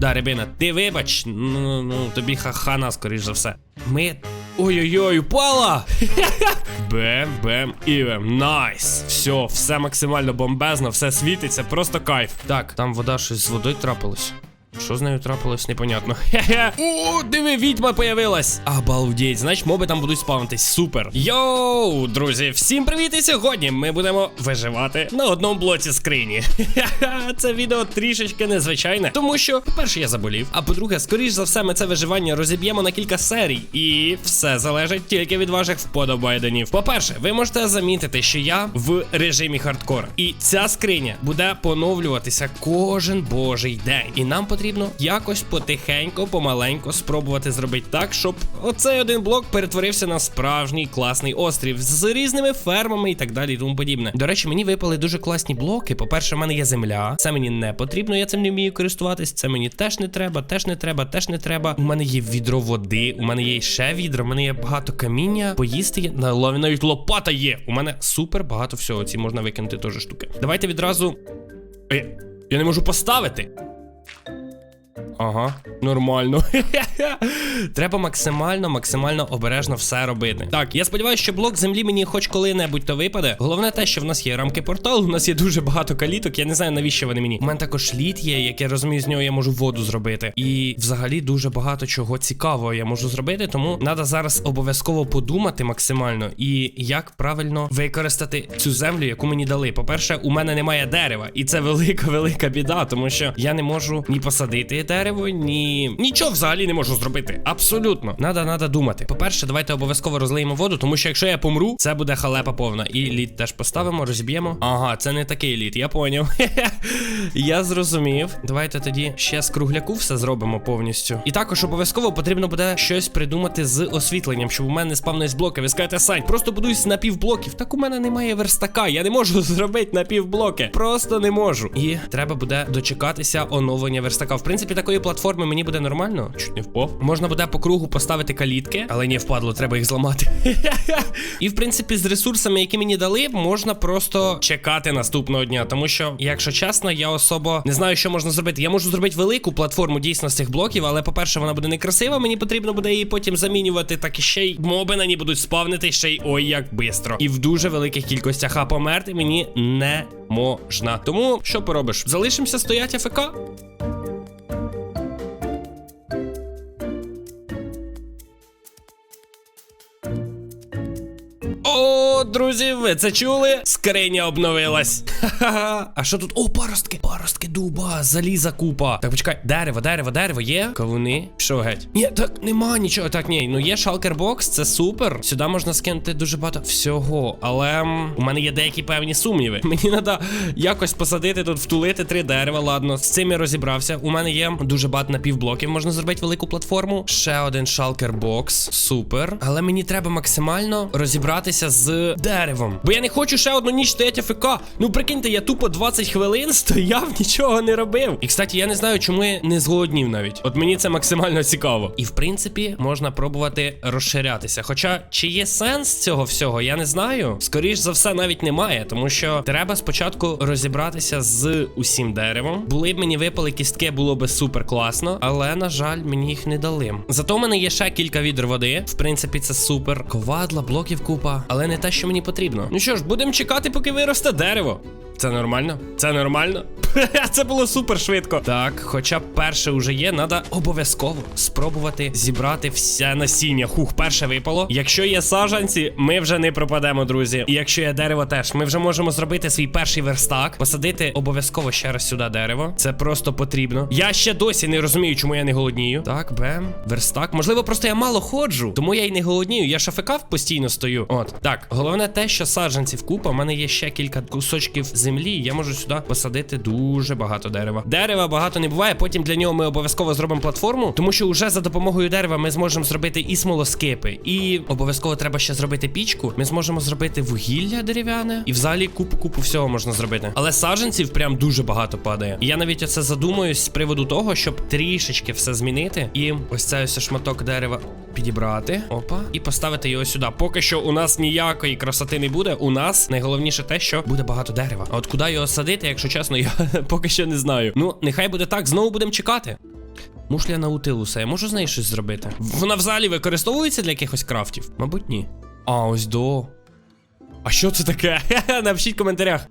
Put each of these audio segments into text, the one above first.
Да, рибина, ти вибач, ну, ну тобі ха-хана, скоріш за все. Ми. Ой-ой-ой, упала! Бем, бем, і бем. Найс! Все, все максимально бомбезно, все світиться, просто кайф. Так, там вода щось з водою трапилось. Що з нею трапилось, непонятно. Хе-хе. О, диви, відьма появилась. Обалдеть, значить, моби там будуть спавнитись. Супер. Йоу, друзі, всім привіт! І сьогодні ми будемо виживати на одному блоці скрині. Це відео трішечки незвичайне, тому що, по-перше, я заболів. А по-друге, скоріш за все, ми це виживання розіб'ємо на кілька серій. І все залежить тільки від ваших вподобайденів. По-перше, ви можете замітити, що я в режимі хардкор. І ця скриня буде поновлюватися кожен божий день. І нам потрібно якось потихенько, помаленько спробувати зробити так, щоб оцей один блок перетворився на справжній класний острів з різними фермами і так далі, і тому подібне. До речі, мені випали дуже класні блоки. По-перше, в мене є земля. Це мені не потрібно, я цим не вмію користуватись. Це мені теж не треба, теж не треба, теж не треба. У мене є відро води, у мене є ще відро, у мене є багато каміння. Поїсти є навіть лопата є. У мене супер багато всього. Ці можна викинути теж штуки. Давайте відразу. Е, я не можу поставити. Ага, нормально. Треба максимально, максимально обережно все робити. Так, я сподіваюся, що блок землі мені хоч коли-небудь то випаде. Головне те, що в нас є рамки порталу, у нас є дуже багато каліток. Я не знаю, навіщо вони мені. У мене також лід є, як я розумію, з нього я можу воду зробити. І взагалі дуже багато чого цікавого я можу зробити. Тому треба зараз обов'язково подумати максимально і як правильно використати цю землю, яку мені дали. По-перше, у мене немає дерева, і це велика, велика біда, тому що я не можу ні посадити дерево, ні нічого взагалі не можу зробити. Абсолютно. Надо, надо думати. По-перше, давайте обов'язково розлиємо воду, тому що якщо я помру, це буде халепа повна. І лід теж поставимо, розіб'ємо. Ага, це не такий лід, я поняв. я зрозумів. Давайте тоді ще з кругляку все зробимо повністю. І також обов'язково потрібно буде щось придумати з освітленням, щоб у мене не спавнились блоки. Ви скажете, Сань, просто будуюсь на півблоків. Так у мене немає верстака. Я не можу зробити на півблоки. Просто не можу. І треба буде дочекатися оновлення верстака. В принципі, такої платформи мені буде нормально. Чуть не впав. Можна буде по кругу поставити калітки, але не впадло, треба їх зламати. І в принципі, з ресурсами, які мені дали, можна просто чекати наступного дня. Тому що, якщо чесно, я особо не знаю, що можна зробити. Я можу зробити велику платформу дійсно з цих блоків, але, по-перше, вона буде некрасива. Мені потрібно буде її потім замінювати. Так і ще й моби на ній будуть спавнити ще й ой як бистро. І в дуже великих кількостях. А померти мені не можна. Тому що поробиш? Залишимося стоять АФК? Друзі, ви це чули? Скриня обновилась. Ха-ха. А що тут? О, паростки, паростки дуба, заліза купа. Так, почекай, дерево, дерево, дерево є. Кавуни. Що геть? Ні, так нема нічого. Так, ні. Ну є шалкербокс, це супер. Сюди можна скинути дуже багато всього. Але у мене є деякі певні сумніви. Мені треба якось посадити тут, втулити три дерева. Ладно, з цим я розібрався. У мене є дуже багато напівблоків. Можна зробити велику платформу. Ще один шалкербокс. Супер. Але мені треба максимально розібратися з деревом. Бо я не хочу ще одну ніч стояти АФК. Ну прикиньте, я тупо 20 хвилин стояв, нічого не робив. І кстати, я не знаю, чому я не зголоднів навіть. От мені це максимально цікаво. І в принципі, можна пробувати розширятися. Хоча чи є сенс цього всього, я не знаю. Скоріш за все, навіть немає, тому що треба спочатку розібратися з усім деревом. Були б мені випали кістки, було би супер класно, але на жаль, мені їх не дали. Зато в мене є ще кілька відер води. В принципі, це супер. Ковадла, блоків купа, але не те, що мені потрібно. Ну що ж, будемо чекати, поки виросте дерево. Це нормально? Це нормально? Це було супер швидко. Так, хоча перше вже є, треба обов'язково спробувати зібрати все насіння. Хух, перше випало. Якщо є саджанці, ми вже не пропадемо, друзі. І якщо є дерево, теж ми вже можемо зробити свій перший верстак, посадити обов'язково ще раз сюди дерево. Це просто потрібно. Я ще досі не розумію, чому я не голоднію. Так, бем, верстак. Можливо, просто я мало ходжу, тому я й не голоднію. Я шафикав постійно стою. От так, головне те, що саджанців купа. У мене є ще кілька кусочків землі. Я можу сюди посадити дуже багато дерева. Дерева багато не буває. Потім для нього ми обов'язково зробимо платформу, тому що вже за допомогою дерева ми зможемо зробити і смолоскипи, і обов'язково треба ще зробити пічку. Ми зможемо зробити вугілля дерев'яне, і взагалі купу-купу всього можна зробити. Але саджанців прям дуже багато падає. І я навіть оце задумуюсь з приводу того, щоб трішечки все змінити. І ось цей ось шматок дерева підібрати. Опа, і поставити його сюди. Поки що у нас ніякої красоти не буде. У нас найголовніше те, що буде багато дерева. А от куди його садити, якщо чесно, я поки що не знаю. Ну, нехай буде так, знову будемо чекати. Мушля наутилуса, я можу з нею щось зробити? Вона взагалі використовується для якихось крафтів? Мабуть, ні. А, ось до. А що це таке? Напишіть в коментарях.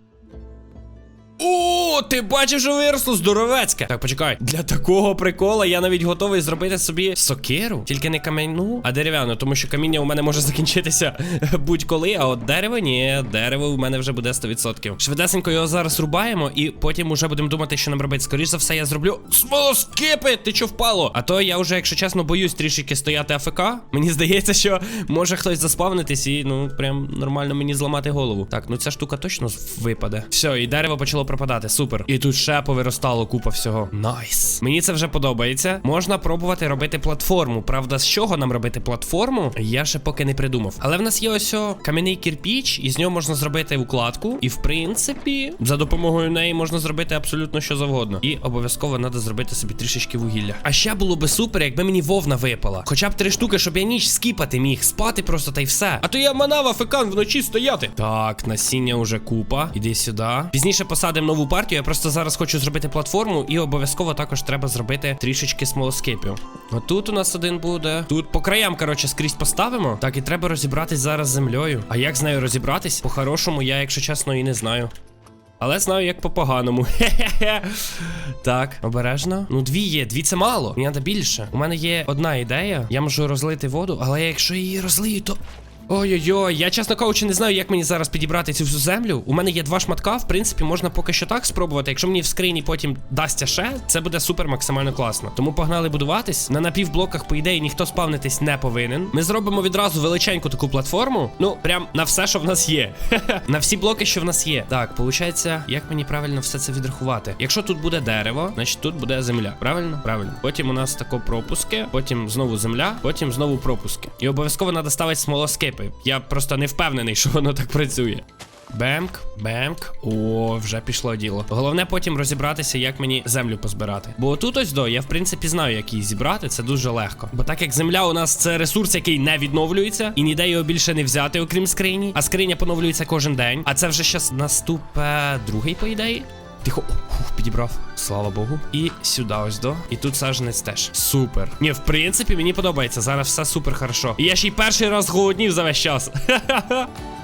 О, ти бачив, що виросло здоровецьке. Так, почекай. Для такого прикола я навіть готовий зробити собі сокиру. Тільки не кам'яну, а дерев'яну, тому що каміння у мене може закінчитися будь-коли, а от дерево ні, дерево у мене вже буде 100%. Швидесенько його зараз рубаємо, і потім уже будемо думати, що нам робити. Скоріше за все, я зроблю смолоскипи! Ти що впало? А то я вже, якщо чесно, боюсь трішки стояти АФК. Мені здається, що може хтось заспавнитись і ну прям нормально мені зламати голову. Так, ну ця штука точно випаде. Все, і дерево почало пропадати. Супер. І тут ще повиростало купа всього. Найс. Мені це вже подобається. Можна пробувати робити платформу. Правда, з чого нам робити платформу? Я ще поки не придумав. Але в нас є ось о кам'яний кірпіч, і з нього можна зробити укладку. І в принципі, за допомогою неї можна зробити абсолютно що завгодно. І обов'язково треба зробити собі трішечки вугілля. А ще було би супер, якби мені вовна випала. Хоча б три штуки, щоб я ніч скіпати міг, спати просто та й все. А то я манав афекан вночі стояти. Так, насіння уже купа. Іди сюди. Пізніше посадимо нову партію. Я просто зараз хочу зробити платформу, і обов'язково також треба зробити трішечки смолоскипів. Отут у нас один буде. Тут по краям, коротше, скрізь поставимо. Так, і треба розібратись зараз з землею. А як з нею розібратись? По-хорошому, я, якщо чесно, і не знаю. Але знаю, як по-поганому. Так, обережно. Ну, дві є, дві це мало. Мені треба більше. У мене є одна ідея. Я можу розлити воду, але якщо її розлию, то. Ой-ой-ой, я чесно кажучи, не знаю, як мені зараз підібрати цю всю землю. У мене є два шматка, в принципі, можна поки що так спробувати. Якщо мені в скрині потім дасться ще, це буде супер максимально класно. Тому погнали будуватись. На напівблоках, по ідеї, ніхто спавнитись не повинен. Ми зробимо відразу величеньку таку платформу. Ну, прям на все, що в нас є. на всі блоки, що в нас є. Так, виходить, як мені правильно все це відрахувати? Якщо тут буде дерево, значить тут буде земля. Правильно? Правильно. Потім у нас тако пропуски, потім знову земля, потім знову пропуски. І обов'язково треба ставити смолоскипи. Я просто не впевнений, що воно так працює. Бемк, бемк. О, вже пішло діло. Головне потім розібратися, як мені землю позбирати. Бо тут ось до, я в принципі знаю, як її зібрати, це дуже легко. Бо так як земля у нас це ресурс, який не відновлюється, і ніде його більше не взяти, окрім скрині. А скриня поновлюється кожен день. А це вже щас наступе другий, по ідеї. Тихо, фух, підібрав. Слава Богу. І сюди ось до. І тут саженець теж. Супер. Ні, в принципі, мені подобається. Зараз все супер хорошо. І я ще й перший раз голоднів за весь час. Ха-ха-ха.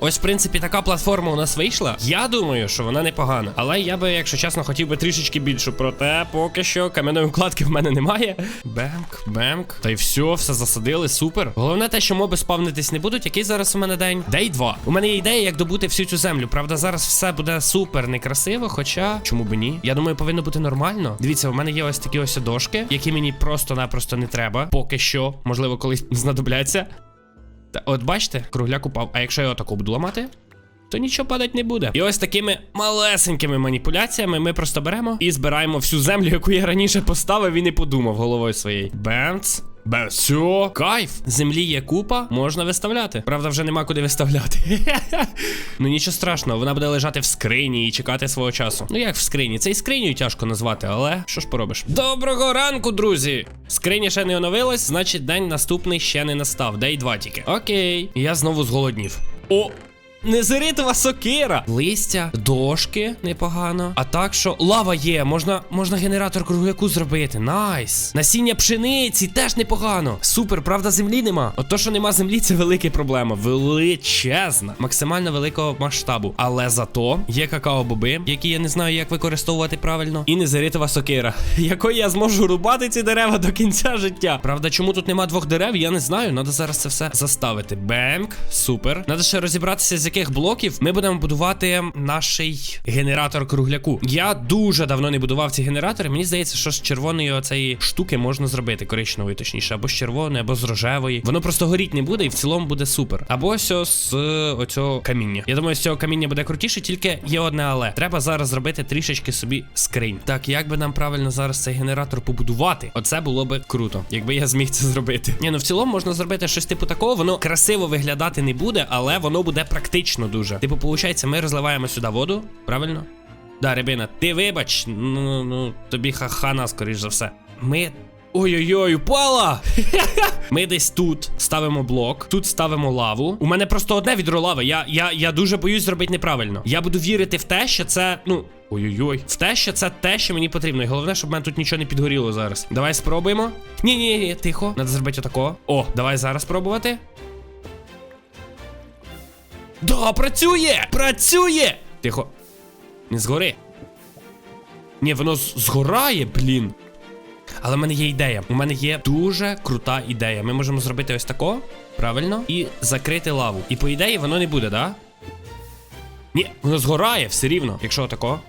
Ось, в принципі, така платформа у нас вийшла. Я думаю, що вона непогана. Але я би, якщо чесно, хотів би трішечки більшу. Проте, поки що кам'яної укладки в мене немає. Бемк, бемк. Та й все, все засадили, супер. Головне те, що моби спавнитись не будуть. Який зараз у мене день? День 2. У мене є ідея, як добути всю цю землю. Правда, зараз все буде супер некрасиво. Хоча, чому би ні? Я думаю, повинно бути нормально. Дивіться, у мене є ось такі ось дошки, які мені просто-напросто не треба. Поки що, можливо, колись знадобляться. Та от бачите, кругляк упав. А якщо я отаку буду ламати, то нічого падать не буде. І ось такими малесенькими маніпуляціями ми просто беремо і збираємо всю землю, яку я раніше поставив і не подумав головою своєю. Бемц. Без все, кайф. Землі є купа, можна виставляти. Правда, вже нема куди виставляти. ну нічого страшного, вона буде лежати в скрині і чекати свого часу. Ну як в скрині? Це і скриню тяжко назвати, але що ж поробиш? Доброго ранку, друзі! Скриня ще не оновилась, значить день наступний ще не настав. Дей два тільки. Окей. Я знову зголоднів. О! Незеритова сокира, листя, дошки непогано. А так що лава є, можна можна генератор кругляку зробити. Найс. Насіння пшениці теж непогано. Супер, правда, землі нема. От то, що нема землі, це велика проблема. Величезна, максимально великого масштабу. Але зато є какао-боби, які я не знаю, як використовувати правильно. І незеритова сокира, якою я зможу рубати ці дерева до кінця життя. Правда, чому тут нема двох дерев, я не знаю. Надо зараз це все заставити. Бемк, супер. Надо ще розібратися, з яких блоків ми будемо будувати наш генератор кругляку. Я дуже давно не будував ці генератори. Мені здається, що з червоної оцеї штуки можна зробити коричневої, точніше, або з червоної, або з рожевої. Воно просто горіть не буде, і в цілому буде супер. Або ось з е, оцього каміння. Я думаю, з цього каміння буде крутіше, тільки є одне але. Треба зараз зробити трішечки собі скринь. Так, як би нам правильно зараз цей генератор побудувати? Оце було би круто, якби я зміг це зробити. Ні, ну в цілому можна зробити щось типу такого. Воно красиво виглядати не буде, але воно буде практично дуже. Типу, виходить, ми розливаємо сюди воду, правильно? Да, рибина, ти вибач, ну, ну тобі ха-хана, скоріш за все. Ми Ой-ой-ой, упала! Ми десь тут ставимо блок, тут ставимо лаву. У мене просто одне відро лави. Я, я, я дуже боюсь зробити неправильно. Я буду вірити в те, що це, ну. Ой-ой-ой, в те, що це те, що мені потрібно. І головне, щоб в мене тут нічого не підгоріло зараз. Давай спробуємо. Ні, ні, ні, тихо. Треба зробити отако. О, давай зараз пробувати. Да, працює! Працює! Тихо. Не згори. Ні, воно згорає, блін. Але в мене є ідея. У мене є дуже крута ідея. Ми можемо зробити ось тако, правильно, і закрити лаву. І по ідеї воно не буде, да? Ні, воно згорає все рівно, якщо отако.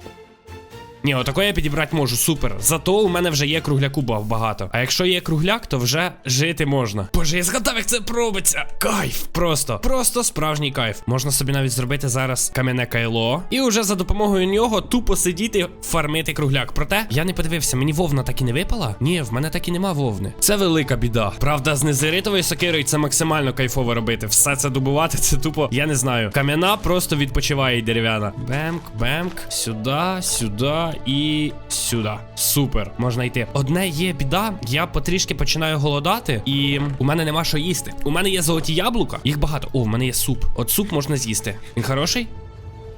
Ні, отако я підібрати можу, супер. Зато у мене вже є кругляку ба- багато. А якщо є кругляк, то вже жити можна. Боже, я згадав, як це робиться. Кайф! Просто, просто справжній кайф. Можна собі навіть зробити зараз кам'яне кайло. І вже за допомогою нього тупо сидіти, фармити кругляк. Проте я не подивився, мені вовна так і не випала? Ні, в мене так і нема вовни. Це велика біда. Правда, з незеритовою сокирою це максимально кайфово робити. Все це добувати, це тупо, я не знаю. Кам'яна просто відпочиває і дерев'яна. Бемк, бемк, сюди, сюди і сюди. Супер, можна йти. Одне є біда, я потрішки починаю голодати, і у мене нема що їсти. У мене є золоті яблука, їх багато. О, в мене є суп. От суп можна з'їсти. Він хороший?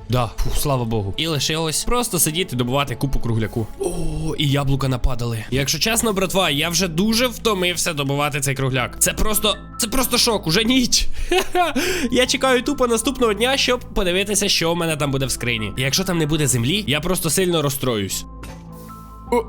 Да, фух, слава Богу. І лишилось просто сидіти, добувати купу кругляку. О, і яблука нападали. Якщо чесно, братва, я вже дуже втомився добувати цей кругляк. Це просто, це просто шок, уже ніч. Я чекаю тупо наступного дня, щоб подивитися, що в мене там буде в скрині. Якщо там не буде землі, я просто сильно розстроюсь. О,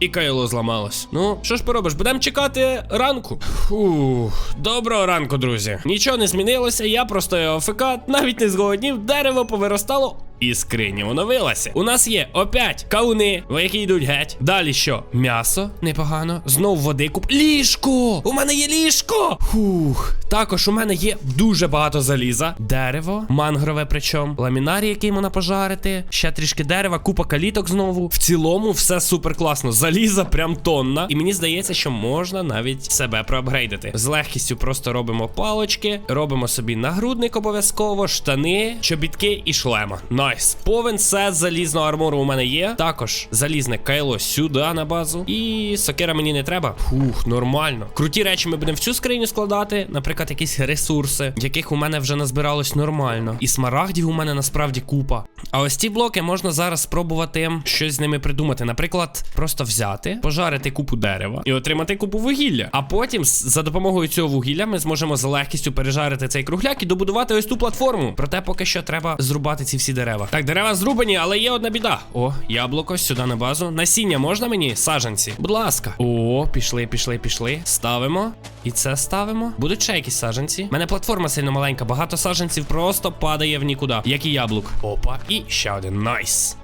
і кайло зламалось. Ну, що ж поробиш, будемо чекати ранку. Фух, доброго ранку, друзі. Нічого не змінилося, я просто АФК, навіть не зголоднів, дерево повиростало. І скриня оновилася. У нас є опять кауни, які йдуть геть. Далі що? М'ясо, непогано. Знов води куп. Ліжко! У мене є ліжко! Фух. Також у мене є дуже багато заліза. Дерево, мангрове, причому, ламінарій, який можна пожарити. Ще трішки дерева, купа каліток знову. В цілому все супер класно. Заліза прям тонна. І мені здається, що можна навіть себе проапгрейдити. З легкістю просто робимо палочки, робимо собі нагрудник обов'язково, штани, чобітки і шлема. Найс. Повен сет залізного армору у мене є. Також залізне кайло сюди на базу. І сокира мені не треба. Фух, нормально. Круті речі ми будемо в цю скриню складати. Наприклад, якісь ресурси, яких у мене вже назбиралось нормально. І смарагдів у мене насправді купа. А ось ці блоки можна зараз спробувати щось з ними придумати. Наприклад, просто взяти, пожарити купу дерева і отримати купу вугілля. А потім за допомогою цього вугілля ми зможемо з легкістю пережарити цей кругляк і добудувати ось ту платформу. Проте поки що треба зрубати ці всі дерева. Так, дерева зрубані, але є одна біда. О, яблуко сюди на базу. Насіння можна мені? Саженці. Будь ласка. О, пішли, пішли, пішли. Ставимо. І це ставимо. Будуть ще якісь саженці. У мене платформа сильно маленька, багато саженців просто падає в нікуди. Як і яблук. Опа, і ще один. Найс.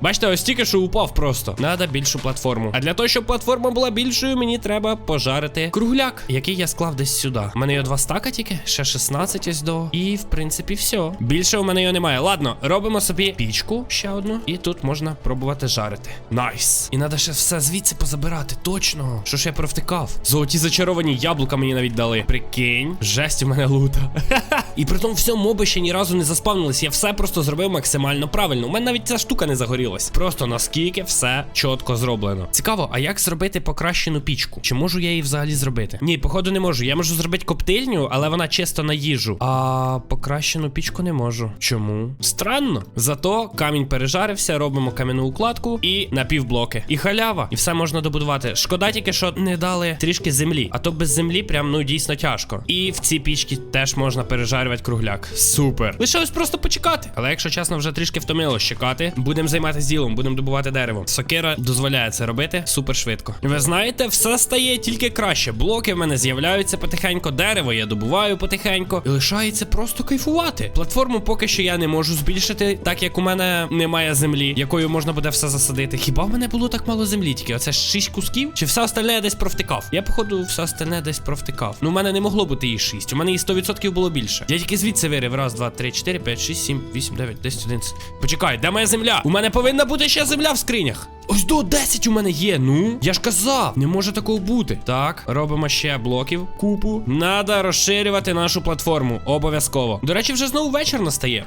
Бачите, ось тільки що упав просто. Надо більшу платформу. А для того, щоб платформа була більшою, мені треба пожарити кругляк, який я склав десь сюди. У мене є два стака тільки, ще 16 ось до. І в принципі все. Більше у мене його немає. Ладно, робимо собі пічку ще одну. І тут можна пробувати жарити. Найс. І треба ще все звідси позабирати. Точно. Що ж я провтикав? Золоті зачаровані яблука мені навіть дали. Прикинь, жесть у мене лута. І при тому всьому моби ще ні разу не заспавнились. Я все просто зробив максимально правильно. У мене навіть ця штука не загорілась. Просто наскільки все чітко зроблено. Цікаво, а як зробити покращену пічку? Чи можу я її взагалі зробити? Ні, походу не можу. Я можу зробити коптильню, але вона чисто на їжу. А покращену пічку не можу. Чому? Странно. Зато камінь пережарився, робимо кам'яну укладку і напівблоки. І халява. І все можна добудувати. Шкода тільки, що не дали трішки землі. А то без землі прям ну дійсно тяжко. І в ці пічки теж можна пережарювати кругляк. Супер. Лишилось просто почекати. Але якщо чесно, вже трішки втомилось чекати. Будемо займатися ділом, будемо добувати дерево. Сокира дозволяє це робити супер швидко. Ви знаєте, все стає тільки краще. Блоки в мене з'являються потихеньку, дерево я добуваю потихеньку. І лишається просто кайфувати. Платформу поки що я не можу збільшити, так як у мене немає землі, якою можна буде все засадити. Хіба в мене було так мало землі? Тільки оце 6 кусків? Чи все остальне я десь провтикав? Я, походу, все остальне десь провтикав. Ну, у мене не могло бути і 6. У мене і 100% було більше. Я тільки звідси вирив. Раз, два, три, чотири, п'ять, шість, сім, вісім, дев'ять, десять, одинадцять. Почекай, де моя земля? У мене повинна бути ще земля в скринях. Ось до 10 у мене є. Ну, я ж казав, не може такого бути. Так, робимо ще блоків. Купу. Надо розширювати нашу платформу. Обов'язково. До речі, вже знову вечір настає.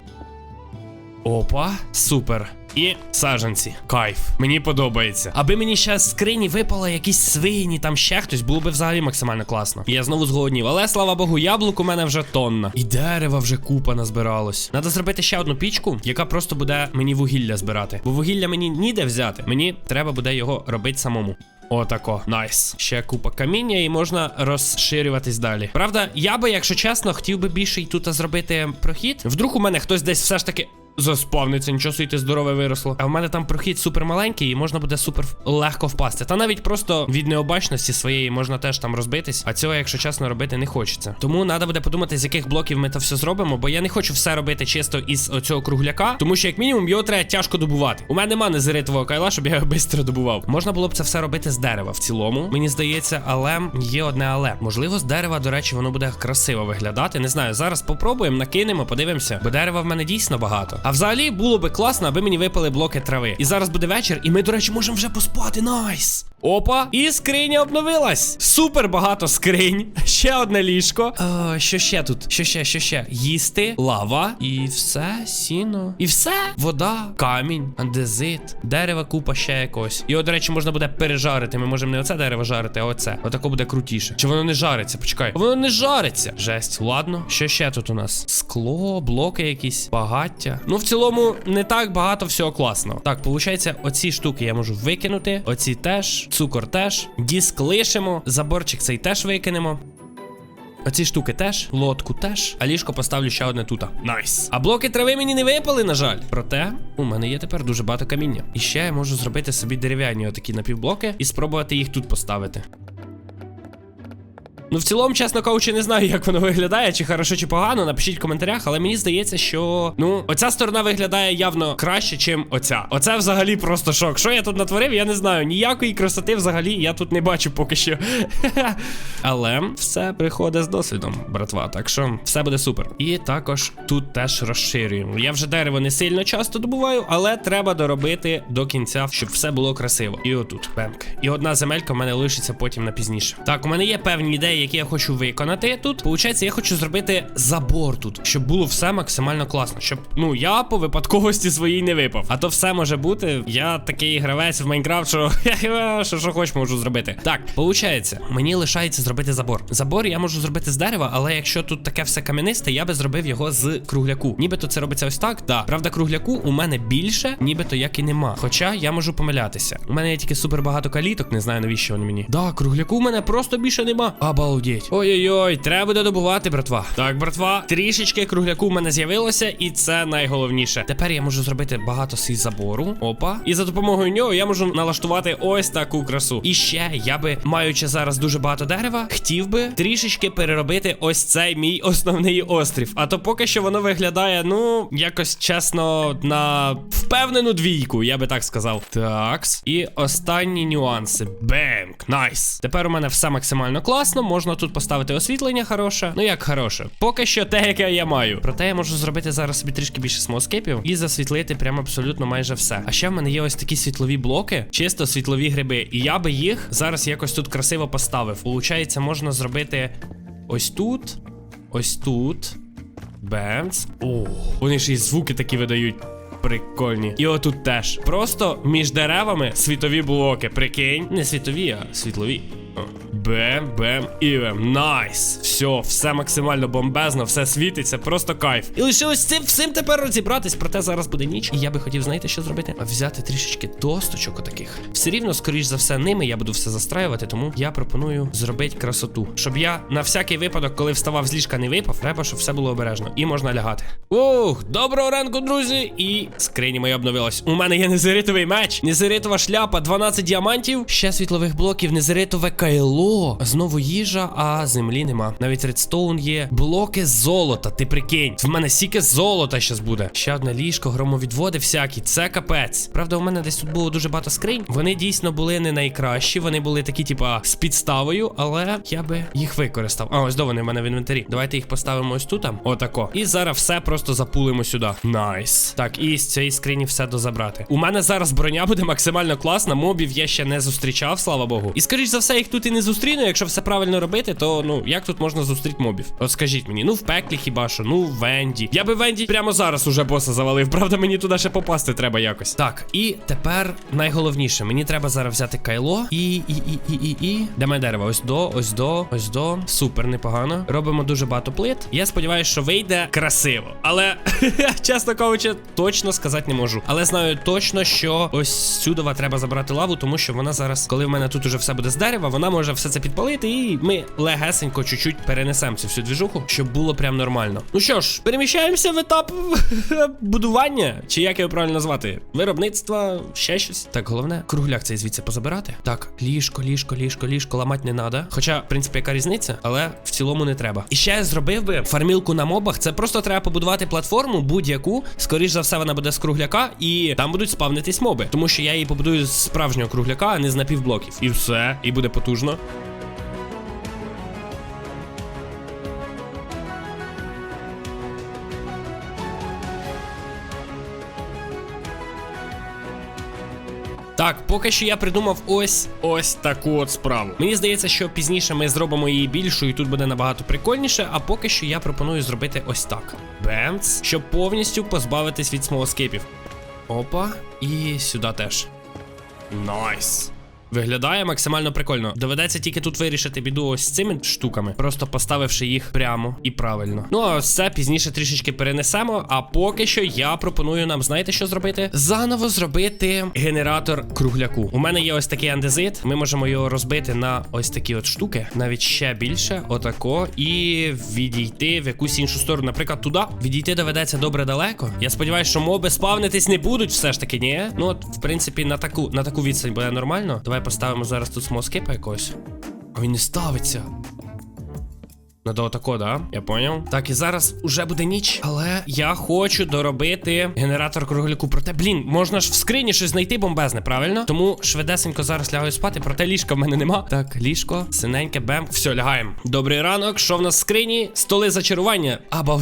Опа, супер. І саджанці. Кайф. Мені подобається. Аби мені ще з скрині випало якісь свині, там ще хтось, було би взагалі максимально класно. Я знову зголоднів. Але слава Богу, яблук у мене вже тонна. І дерева вже купа назбиралось. Надо зробити ще одну пічку, яка просто буде мені вугілля збирати. Бо вугілля мені ніде взяти. Мені треба буде його робити самому. Отако, найс. Ще купа каміння, і можна розширюватись далі. Правда, я би, якщо чесно, хотів би більше і тут зробити прохід. Вдруг у мене хтось десь все ж таки. Заспавниться, нічого собі ти здорове виросло. А в мене там прохід супер маленький, і можна буде супер легко впасти. Та навіть просто від необачності своєї можна теж там розбитись. А цього, якщо чесно, робити не хочеться. Тому треба буде подумати, з яких блоків ми це все зробимо, бо я не хочу все робити чисто із оцього кругляка, тому що як мінімум його треба тяжко добувати. У мене нема незеритового кайла, щоб я його швидко добував. Можна було б це все робити з дерева в цілому, мені здається, але є одне але. Можливо, з дерева, до речі, воно буде красиво виглядати. Не знаю, зараз попробуємо, накинемо, подивимося, бо дерева в мене дійсно багато. А взагалі було би класно, аби мені випали блоки трави. І зараз буде вечір, і ми, до речі, можемо вже поспати. Найс! Опа, і скриня обновилась. Супер багато скринь. Ще одне ліжко. Е, що ще тут? Що ще, що ще? Їсти, лава і все, сіно. І все. Вода, камінь, андезит, дерева, купа ще якось. Його, до речі, можна буде пережарити. Ми можемо не оце дерево жарити, а оце. Отако буде крутіше. Чи воно не жариться? Почекай. Воно не жариться. Жесть, ладно. Що ще тут у нас? Скло, блоки якісь, багаття. Ну, в цілому, не так багато всього класного. Так, виходить, оці штуки я можу викинути. Оці теж. Цукор теж. Диск лишимо. Заборчик цей теж викинемо. Оці штуки теж, лодку теж, а ліжко поставлю ще одне тута. Найс. А блоки трави мені не випали, на жаль. Проте у мене є тепер дуже багато каміння. І ще я можу зробити собі дерев'яні отакі напівблоки і спробувати їх тут поставити. Ну, в цілому, чесно кажучи, не знаю, як воно виглядає, чи хорошо, чи погано. Напишіть в коментарях, але мені здається, що ну, оця сторона виглядає явно краще, чим оця. Оце взагалі просто шок. Що я тут натворив, я не знаю. Ніякої красоти взагалі я тут не бачу поки що. Але все приходить з досвідом, братва. Так що все буде супер. І також тут теж розширюємо. Я вже дерево не сильно часто добуваю, але треба доробити до кінця, щоб все було красиво. І отут, бемк. І одна земелька в мене лишиться потім на пізніше. Так, у мене є певні ідеї, які я хочу виконати тут. Получається, я хочу зробити забор тут, щоб було все максимально класно. Щоб ну я по випадковості своїй не випав. А то все може бути. Я такий гравець в Майнкрафт, що що, що хоч можу зробити. Так, получається, мені лишається зробити забор. Забор я можу зробити з дерева, але якщо тут таке все кам'янисте, я би зробив його з кругляку. Нібито це робиться ось так. Да. Правда, кругляку у мене більше, нібито як і нема. Хоча я можу помилятися. У мене є тільки супер багато каліток, не знаю навіщо вони мені. Да, кругляку у мене просто більше нема. Обалдеть. Ой-ой-ой, треба буде добувати, братва. Так, братва, трішечки кругляку в мене з'явилося, і це найголовніше. Тепер я можу зробити багато свій забору. Опа. І за допомогою нього я можу налаштувати ось таку красу. І ще я би, маючи зараз дуже багато дерева, хотів би трішечки переробити ось цей мій основний острів. А то поки що воно виглядає, ну, якось чесно, на впевнену двійку, я би так сказав. Такс. І останні нюанси. Бенк, найс. Тепер у мене все максимально класно. Можна тут поставити освітлення хороше. Ну як хороше. Поки що те, яке я маю. Проте я можу зробити зараз собі трішки більше смоскейпів і засвітлити прямо абсолютно майже все. А ще в мене є ось такі світлові блоки, чисто світлові гриби. І я би їх зараз якось тут красиво поставив. Получається, можна зробити ось тут, ось тут. Бемц. О, вони ж і звуки такі видають. Прикольні. І отут теж. Просто між деревами світові блоки. Прикинь. Не світові, а світлові. Бем, бем, івем. Найс. Все, все максимально бомбезно, все світиться, просто кайф. І лишилось цим всім тепер розібратись, проте зараз буде ніч. І я би хотів, знаєте, що зробити? Взяти трішечки досточок отаких. Все рівно, скоріш за все, ними я буду все застраювати, тому я пропоную зробити красоту. Щоб я на всякий випадок, коли вставав з ліжка, не випав, треба, щоб все було обережно. І можна лягати. Ух, доброго ранку, друзі! І скрині моя обновилась. У мене є незеритовий меч, незеритова шляпа, 12 діамантів, ще світлових блоків, незеритове кайло. Знову їжа, а землі нема. Навіть редстоун є. Блоки золота, ти прикинь. В мене стільки золота щас буде. Ще одне ліжко, громовідводи всякі. Це капець. Правда, у мене десь тут було дуже багато скринь. Вони дійсно були не найкращі. Вони були такі, типа, з підставою, але я би їх використав. А, ось до вони в мене в інвентарі. Давайте їх поставимо ось тут. Отако. І зараз все просто запулимо сюди. Найс. Так, і з цієї скрині все дозабрати. У мене зараз броня буде максимально класна. Мобів я ще не зустрічав, слава Богу. І скоріш за все, їх тут і не зустріну, якщо все правильно робити, то ну як тут можна зустріти мобів? От скажіть мені, ну в пеклі хіба що, ну в Венді. Я би Венді прямо зараз уже боса завалив. Правда, мені туди ще попасти треба якось. Так, і тепер найголовніше, мені треба зараз взяти кайло і і і і і і. Де моє дерево? Ось до, ось до, ось до. Супер, непогано. Робимо дуже багато плит. Я сподіваюся, що вийде красиво. Але чесно кажучи, точно сказати не можу. Але знаю точно, що ось сюди треба забрати лаву, тому що вона зараз, коли в мене тут уже все буде з дерева, вона може все це підпалити, і ми легесенько чуть-чуть перенесемо цю всю двіжуху, щоб було прям нормально. Ну що ж, переміщаємося в етап будування, чи як його правильно назвати? Виробництва, ще щось. Так, головне, кругляк цей звідси позабирати. Так, ліжко, ліжко, ліжко, ліжко, ламати не треба. Хоча, в принципі, яка різниця, але в цілому не треба. І ще зробив би фармілку на мобах. Це просто треба побудувати платформу будь-яку. Скоріш за все, вона буде з кругляка, і там будуть спавнитись моби. Тому що я її побудую з справжнього кругляка, а не з напівблоків. І все, і буде потужно. Так, поки що я придумав ось ось таку от справу. Мені здається, що пізніше ми зробимо її більшою, і тут буде набагато прикольніше. А поки що я пропоную зробити ось так: Бемц, щоб повністю позбавитись від смолоскипів. Опа, і сюди теж. Найс. Виглядає максимально прикольно. Доведеться тільки тут вирішити біду ось цими штуками, просто поставивши їх прямо і правильно. Ну а це пізніше трішечки перенесемо. А поки що я пропоную нам, знаєте, що зробити? Заново зробити генератор кругляку. У мене є ось такий андезит. Ми можемо його розбити на ось такі от штуки, навіть ще більше, отако, і відійти в якусь іншу сторону. Наприклад, туди. Відійти доведеться добре далеко. Я сподіваюся, що моби спавнитись не будуть, все ж таки, ні. Ну от, в принципі, на таку на таку відстань буде нормально. Давай поставимо зараз тут смоскипа якогось. А він не ставиться. Надо отако, да? Я поняв. Так, і зараз уже буде ніч, але я хочу доробити генератор кругляку. Проте, блін, можна ж в скрині щось знайти бомбезне, правильно? Тому швидесенько зараз лягаю спати, проте ліжка в мене нема. Так, ліжко, синеньке, бем. Все, лягаємо. Добрий ранок. Що в нас в скрині? Столи зачарування. Або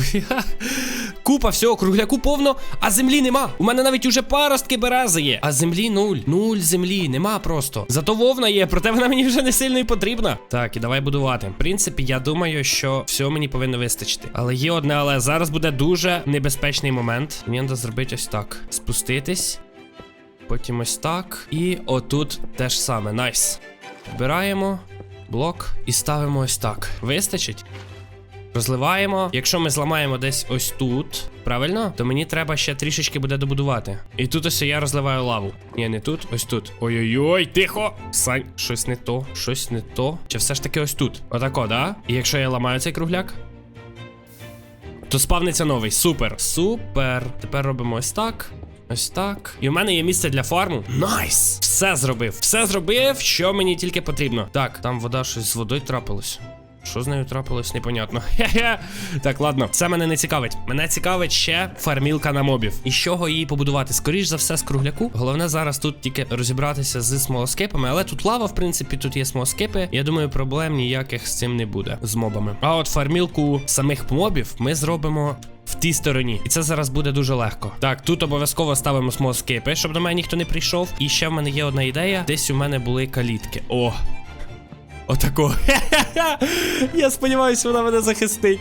купа всього, кругляку повно, а землі нема. У мене навіть уже паростки берези є. А землі нуль. Нуль землі, нема просто. Зато вовна є, проте вона мені вже не сильно і потрібна. Так, і давай будувати. В принципі, я думаю, що все мені повинно вистачити. Але є одне, але зараз буде дуже небезпечний момент. Мені треба зробити ось так: спуститись. Потім ось так. І отут теж саме. Найс. Вбираємо блок і ставимо ось так. Вистачить? Розливаємо. Якщо ми зламаємо десь ось тут, правильно, то мені треба ще трішечки буде добудувати. І тут ось я розливаю лаву. Ні, не тут, ось тут. Ой-ой-ой, тихо! Сань, щось не то, щось не то. Чи все ж таки ось тут? Отако, да? І якщо я ламаю цей кругляк, то спавниться новий. Супер. Супер. Тепер робимо ось так. Ось так. І у мене є місце для фарму. Найс! Все зробив. Все зробив, що мені тільки потрібно. Так, там вода щось з водою трапилось. Що з нею трапилось, непонятно. Хе-хе. Так, ладно, це мене не цікавить. Мене цікавить ще фармілка на мобів. І з чого її побудувати? Скоріш за все, з кругляку. Головне зараз тут тільки розібратися з смолоскипами, але тут лава, в принципі, тут є смолоскипи. Я думаю, проблем ніяких з цим не буде з мобами. А от фармілку самих мобів ми зробимо. В тій стороні, і це зараз буде дуже легко. Так, тут обов'язково ставимо смолоскипи, щоб до мене ніхто не прийшов. І ще в мене є одна ідея. Десь у мене були калітки. О, Отако. Я сподіваюся, вона мене захистить.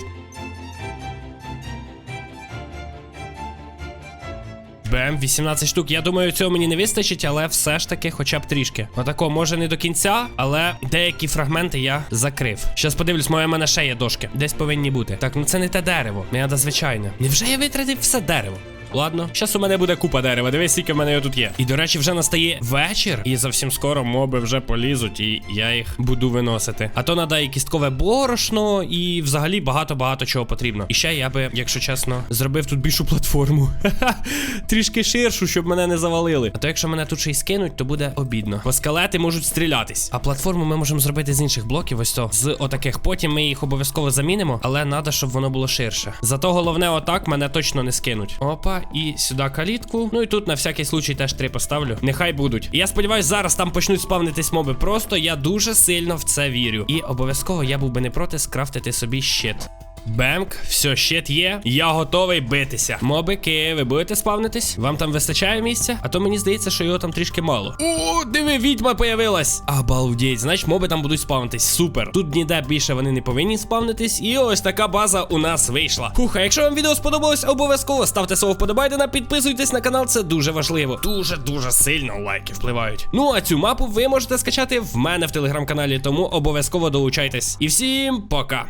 Бем, 18 штук. Я думаю, цього мені не вистачить, але все ж таки, хоча б трішки. Отако, може не до кінця, але деякі фрагменти я закрив. Щас подивлюсь, моє мене ще є дошки. Десь повинні бути. Так, ну це не те дерево. Не треба звичайне. Невже я витратив все дерево? Ладно, зараз у мене буде купа дерева. Дивись, скільки в мене його тут є. І до речі, вже настає вечір, і зовсім скоро моби вже полізуть, і я їх буду виносити. А то і кісткове борошно, і взагалі багато-багато чого потрібно. І ще я би, якщо чесно, зробив тут більшу платформу. Трішки ширшу, щоб мене не завалили. А то якщо мене тут ще й скинуть, то буде обідно. Бо скелети можуть стрілятись. А платформу ми можемо зробити з інших блоків, ось то з отаких. Потім ми їх обов'язково замінимо, але треба, щоб воно було ширше. Зато головне, отак мене точно не скинуть. Опа і сюди калітку. Ну і тут на всякий случай теж три поставлю. Нехай будуть. Я сподіваюся, зараз там почнуть спавнитись моби. Просто я дуже сильно в це вірю. І обов'язково я був би не проти скрафтити собі щит. Бемк, все, щит є. Я готовий битися. Мобики, ви будете спавнитись? Вам там вистачає місця? А то мені здається, що його там трішки мало. О, диви, відьма появилась. Обалдеть, значить, моби там будуть спавнитись. Супер. Тут ніде більше вони не повинні спавнитись. І ось така база у нас вийшла. Фух, а якщо вам відео сподобалось, обов'язково ставте свого вподобайдена, підписуйтесь на канал, це дуже важливо. Дуже дуже сильно лайки впливають. Ну а цю мапу ви можете скачати в мене в телеграм-каналі, тому обов'язково долучайтесь. І всім пока.